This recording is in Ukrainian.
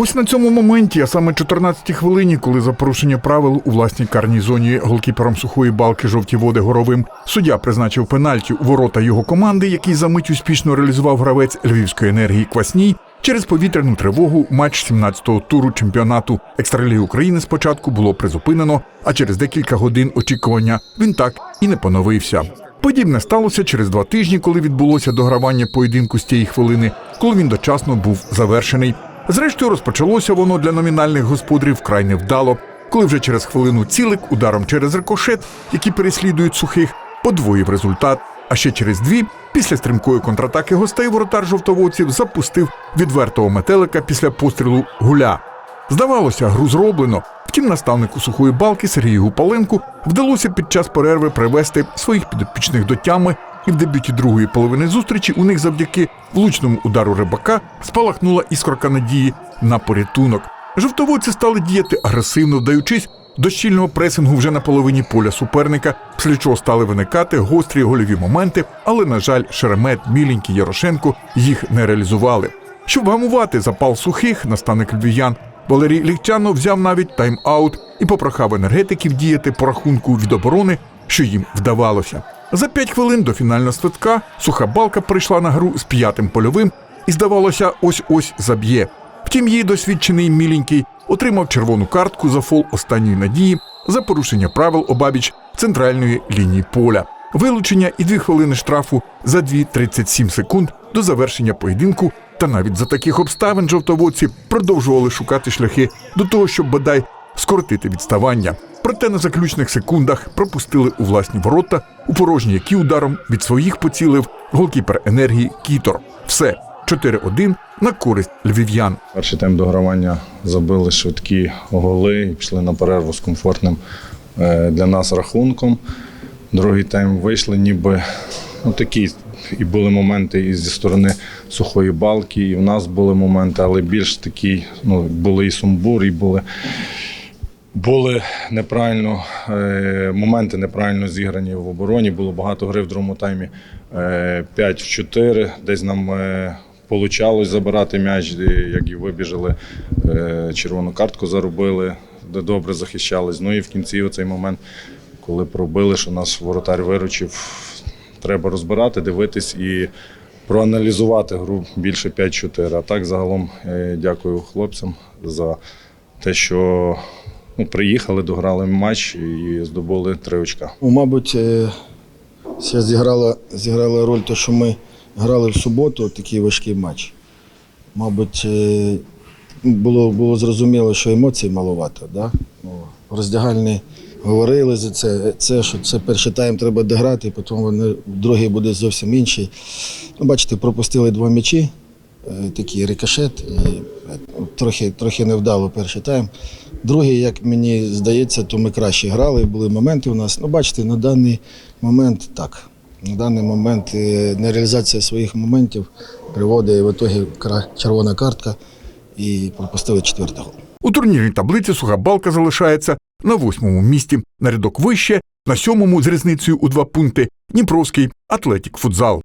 Ось на цьому моменті, а саме 14-й хвилині, коли за порушення правил у власній карній зоні голкіпером сухої балки жовті води горовим суддя призначив пенальті у ворота його команди, який за мить успішно реалізував гравець львівської енергії Квасній. Через повітряну тривогу матч 17-го туру чемпіонату екстраліги України спочатку було призупинено, а через декілька годин очікування він так і не поновився. Подібне сталося через два тижні, коли відбулося догравання поєдинку з тієї хвилини, коли він дочасно був завершений. Зрештою, розпочалося воно для номінальних господарів вкрай невдало, коли вже через хвилину цілик ударом через рикошет, які переслідують сухих, подвоїв результат. А ще через дві, після стрімкої контратаки гостей, воротар жовтоводців запустив відвертого метелика після пострілу гуля. Здавалося, гру зроблено. Втім, наставнику сухої балки Сергію Гупаленку вдалося під час перерви привести своїх підопічних до тями, і в дебюті другої половини зустрічі у них завдяки влучному удару рибака спалахнула іскорка надії на порятунок. Жовтоводці стали діяти агресивно, вдаючись до щільного пресингу вже на половині поля суперника, після чого стали виникати гострі гольові моменти, але, на жаль, Шеремет, Міленький, Ярошенко їх не реалізували. Щоб гамувати запал сухих, наставник львів'ян Валерій Лігчанов взяв навіть тайм-аут і попрохав енергетиків діяти по рахунку від оборони, що їм вдавалося. За п'ять хвилин до фінального свитка суха балка прийшла на гру з п'ятим польовим і, здавалося, ось-ось заб'є. Втім, її досвідчений міленький отримав червону картку за фол останньої надії за порушення правил обабіч центральної лінії поля. Вилучення і дві хвилини штрафу за 2.37 секунд до завершення поєдинку. Та навіть за таких обставин жовтоводці продовжували шукати шляхи до того, щоб бодай скоротити відставання. Проте на заключних секундах пропустили у власні ворота, у порожні які ударом від своїх поцілив голкіпер енергії Кітор. Все 4-1 на користь львів'ян. Перший тайм догравання забили швидкі голи і пішли на перерву з комфортним е, для нас рахунком. Другий тайм вийшли, ніби ну, такі. І були моменти і зі сторони сухої балки, і в нас були моменти, але більш такі, ну, були і сумбур, і були, були неправильно, е, моменти неправильно зіграні в обороні. Було багато гри в другому таймі е, 5 в 4. Десь нам е, получалось забирати м'яч, як і вибіжали, е, червону картку заробили, де добре захищались. Ну і в кінці оцей момент, коли пробили, що наш воротар виручив, треба розбирати, дивитись і проаналізувати гру більше 5-4. А так загалом е, дякую хлопцям за те, що ну, приїхали, дограли матч і здобули три очка. Ну, Мабуть, е, ще зіграла, зіграла роль те, що ми грали в суботу такий важкий матч. Мабуть, е, було, було зрозуміло, що емоцій маловато. Да? Ну, роздягальні говорили за це, це, що це перший тайм треба дограти, потім вони, другий буде зовсім інший. Ну, бачите, пропустили два м'ячі, е, такий рикошет, і е, трохи, трохи невдало перший тайм. Другий, як мені здається, то ми краще грали, були моменти у нас. Ну, бачите, на даний момент так. На даний момент е, нереалізація своїх моментів приводить в ітогі червона картка і пропустили четвертий гол. У турнірній таблиці суха балка залишається на восьмому місці, на рядок вище, на сьомому з різницею у два пункти Дніпровський Атлетік Футзал.